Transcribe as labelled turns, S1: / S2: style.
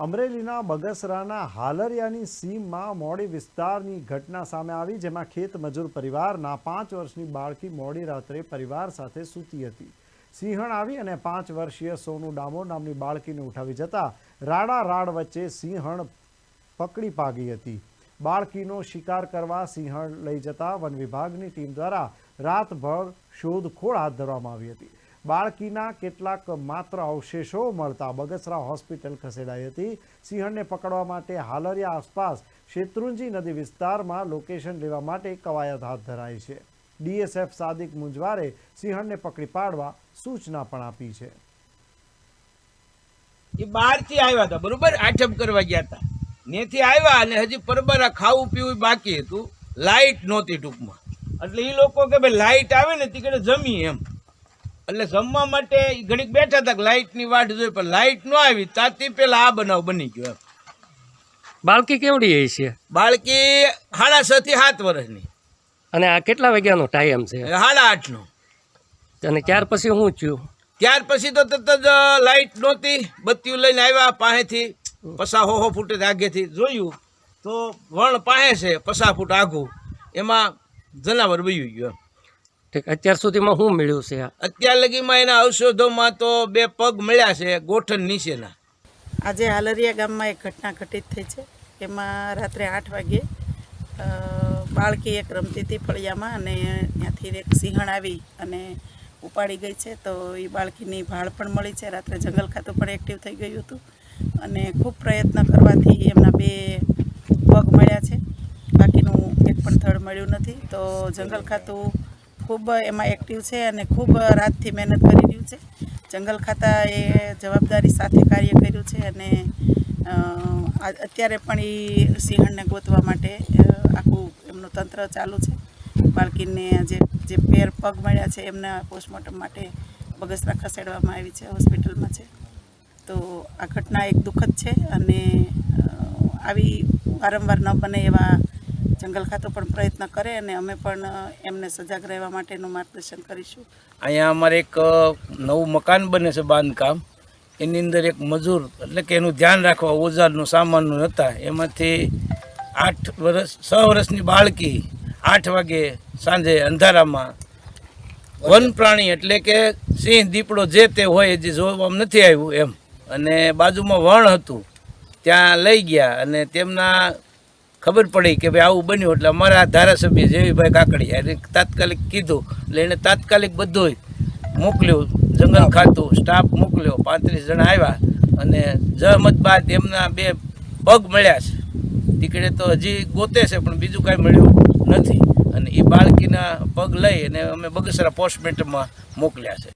S1: અમરેલીના બગસરાના હાલરિયાની સીમમાં મોડી વિસ્તારની ઘટના સામે આવી, જેમાં ખેત મજૂર પરિવારના પાંચ વર્ષની બાળકી મોડી રાત્રે પરિવાર સાથે સૂતી હતી. સિંહણ આવી અને પાંચ વર્ષીય સોનુ ડામોર નામની બાળકીને ઉઠાવી જતા રાડા રાડ વચ્ચે સિંહણ પકડી પાગી હતી. બાળકીનો શિકાર કરવા સિંહણ લઈ જતા વન વિભાગની ટીમ દ્વારા રાતભર શોધખોળ હાથ ધરવામાં આવી હતી. બાળકીના કેટલાક માત્ર અવશેષો મળતા બગસરા હોસ્પિટલ ખસેડાઈ હતી. સિંહણને પકડવા માટે હાલરિયા આસપાસ શેત્રુંજી નદી વિસ્તારમાં લોકેશન લેવા માટે કવાયત હાથ ધરાઈ છે. ડીએસએફ સાદિક મુંજવારે સિંહણને પકડી પાડવા સૂચના પણ આપી છે.
S2: એ બહારથી આવ્યા હતા, બરોબર? આઠમ કરવા ગયા હતા. ત્યાંથી આવ્યા અને હજી પરબરા ખાવું પીવું બાકી હતું. લાઇટ નહોતી ટૂંકમાં. એટલે એ લોકો કે ભાઈ લાઇટ આવે ને, તીકડે જમી એમ. એટલે જમવા માટે ઘડીક બેઠા હતા લાઇટની વાટ જોઈ પણ લાઈટ ન આવી. તાતી પેલા આ બનાવ બની ગયો
S3: બાળકી કેવડી એ છે?
S2: બાળકી સાડા છ થી સાત વર્ષની.
S3: અને આ કેટલા વાગ્યાનો ટાઈમ છે?
S2: સાડા આઠનો.
S3: અને ત્યાર પછી શું થયું
S2: ત્યાર પછી તો તરત જ લાઈટ નહોતી. બત્તીઓ લઈને આવ્યા પાસેથી. પસા હો હો ફૂટે આગેથી જોયું. તો વણ પાસે છે પસા ફૂટ આઘું એમાં જનાવર વયું ગયું એમ.
S3: ઠીક અત્યાર સુધીમાં શું મળ્યું છે
S2: અત્યાર લગીમાં એના ઔષધોમાં તો બે પગ મળ્યા છે ગોઠણ નીચેના.
S4: આજે હાલરિયા ગામમાં એક ઘટના ઘટિત થઈ છે. એમાં રાત્રે આઠ વાગે બાળકી એક રમતી હતી ફળિયામાં અને ત્યાંથી એક સિંહણ આવી અને ઉપાડી ગઈ છે. તો એ બાળકીની ભાળ પણ મળી છે. રાત્રે જંગલ ખાતું પણ એક્ટિવ થઈ ગયું હતું અને ખૂબ પ્રયત્ન કરવાથી એમના બે પગ મળ્યા છે. બાકીનું એક પણ થડ મળ્યું નથી. તો જંગલ ખાતું ખૂબ એમાં એક્ટિવ છે અને ખૂબ રાતથી મહેનત કરી રહ્યું છે. જંગલ ખાતા એ જવાબદારી સાથે કાર્ય કર્યું છે અને અત્યારે પણ એ સિંહણને ગોતવા માટે આખું એમનું તંત્ર ચાલુ છે. બાળકીને જે જે પેર પગ મળ્યા છે એમના પોસ્ટમોર્ટમ માટે બગસરા ખસેડવામાં આવી છે, હોસ્પિટલમાં છે. તો આ ઘટના એક દુઃખદ છે અને આવી વારંવાર ન બને એવા જંગલ ખાતું પણ પ્રયત્ન કરે અને અમે પણ એમને સજાગ રહેવા માટેનું માર્ગદર્શન કરીશું.
S2: અહીંયા અમારે એક નવું મકાન બને છે બાંધકામ. એની અંદર એક મજૂર, એટલે કે એનું ધ્યાન રાખવા, ઓજારનું સામાનનું હતા એમાંથી આઠ વર્ષ છ વર્ષની બાળકી આઠ વાગે સાંજે અંધારામાં વન પ્રાણી, એટલે કે સિંહ, દીપડો જે તે હોય જે જોવામાં નથી આવ્યું એમ. અને બાજુમાં વણ હતું. ત્યાં લઈ ગયા અને તેમના ખબર પડી કે ભાઈ આવું બન્યું એટલે અમારા ધારાસભ્ય જેવીભાઈ કાકડિયા એને તાત્કાલિક કીધું એટલે એને તાત્કાલિક બધું મોકલ્યું જંગલ ખાતું સ્ટાફ મોકલ્યો પાંત્રીસ જણા આવ્યા અને જહમત બાદ એમના બે પગ મળ્યા છે. ટીકડે તો હજી ગોતે છે પણ બીજું કાંઈ મળ્યું નથી. અને એ બાળકીના પગ લઈ અને અમે બગસરા પોસ્ટમેન્ટમાં મોકલ્યા છે.